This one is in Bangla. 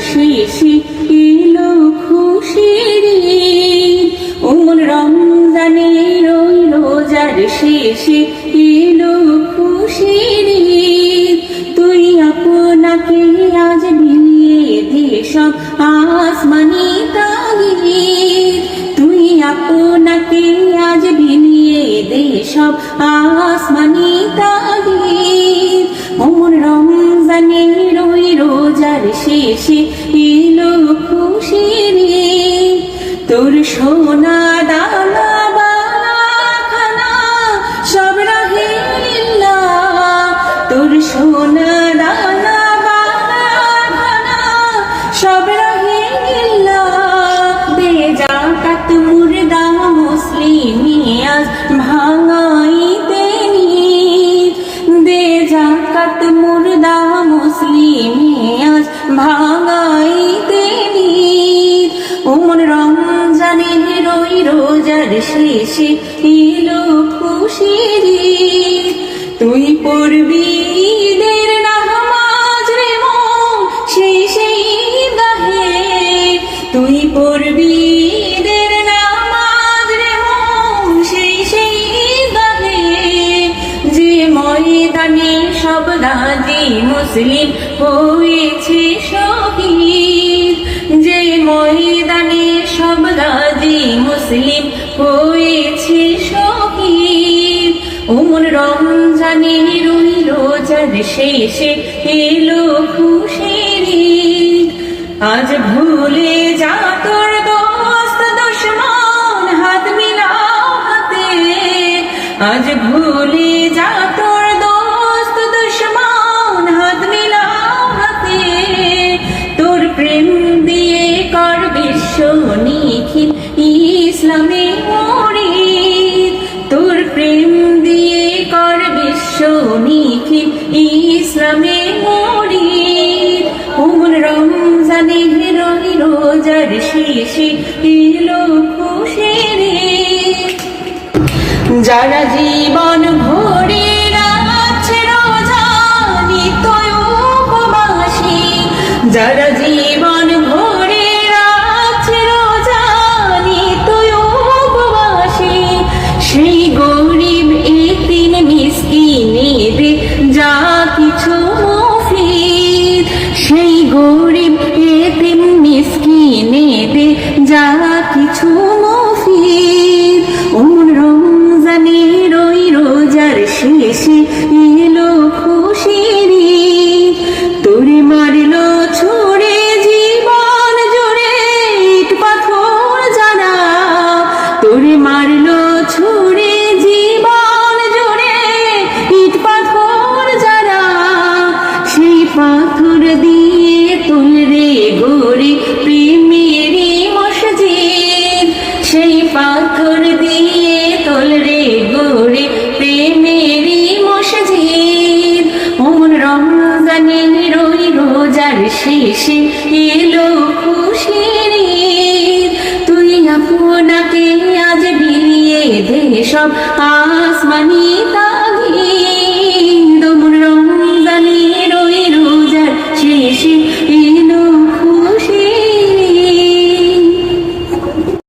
শেষে এলো খুশির। ওমন রমজানের ওই রোজার শেষে শেষে এলো খুশি রে তোর সোনা ভাঙাইতে নিত। ওমন রমজানের ওই রোজার শেষে এলো তুই পড়বি সব গাজী মুসলিম হয়েছে শহীদ। যে ময়দানে সব গাজী মুসলিম হয়েছে শহীদ। ওমন রমজানের ওই রোজার শেষে এলো খুশির আজ ভুলে যা তোর দোস্ত দুশ্মন হাত মিলাও হাতে আজ ভুলে যা তোর বিশ্ব ইসলামে মরি তোর প্রেম দিয়ে কর বিশ্ব ইসলামে মরি ওমন রমজানের ওই রোজার শেষে এলো খুশির ঈদ। যারা জীবন ভরে রাখছে রোজা নিত্যই উপবাসী, যারা জীবন মিসকিনেদের যা কিছু মুফিদ ওমন রমজানের ওই রোজার শেষে এলো খুশিরি। তোরে মারলো পাথর দিয়ে তোলরে গড়ে প্রেমেরই মসজিদ। অমন রমজানে রই রোজার শেষে এলো খুশির তুই আপনাকে আজ বিলিয়ে দে সব আসমানি তাগ